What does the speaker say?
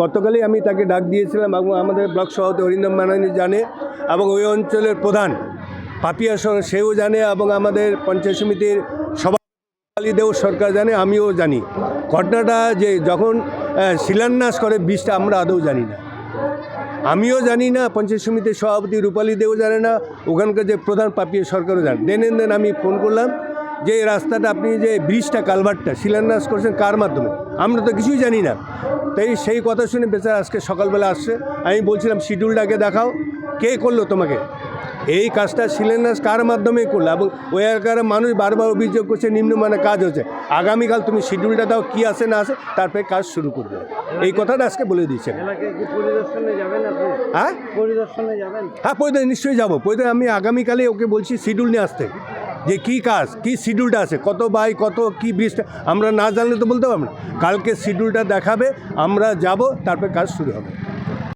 গতকালই আমি তাকে ডাক দিয়েছিলাম এবং আমাদের ব্লক সভাপতি অরিন্দম মানানি জানে এবং ওই অঞ্চলের প্রধান পাপিয়া সেও জানে এবং আমাদের পঞ্চায়েত সমিতির সভাপতি দেও সরকার জানে, আমিও জানি। ঘটনাটা যে যখন শিলান্যাস করে বীজটা আমরা আদৌ জানি না। আমিও জানি না, পঞ্চায়েত সমিতির সভাপতি রূপালী দেও জানে না, ওখানকার যে প্রধান পাপিয়া সরকারও জানে দেন দেন আমি ফোন করলাম যে এই রাস্তাটা আপনি যে ব্রিজটা কালভারটা শিলান্যাস করছেন কার মাধ্যমে? আমরা তো কিছুই জানি না। তাই সেই কথা শুনে বেচারা আজকে সকালবেলা আসছে। আমি বলছিলাম শিডিউলটাকে দেখাও। কে করল তোমাকে? এই কাজটা শিলান্যাস কার মাধ্যমে করল? এবং ওই এলাকার মানুষ বারবার অভিযোগ করছে নিম্নমানের কাজ হচ্ছে। আগামীকাল তুমি শিডিউলটা দাও কী আছে না আছে তারপরে কাজ শুরু করবে। এই কথাটা আজকে বলে দিয়েছেন পরিদর্শনে হ্যাঁ? পরিদর্শনে হ্যাঁ পৈতে নিশ্চয়ই যাব। পৈতে আমি আগামীকালে ওকে বলছি শিডিউল নিয়ে আসতে। যে কী কাজ, কী শিডিউলটা আছে, কত বাই কত, কী বৃষ্টি আমরা না জানলে তো বলতে পারব না। কালকে শিডিউলটা দেখাবে, আমরা যাব, তারপর কাজ শুরু হবে।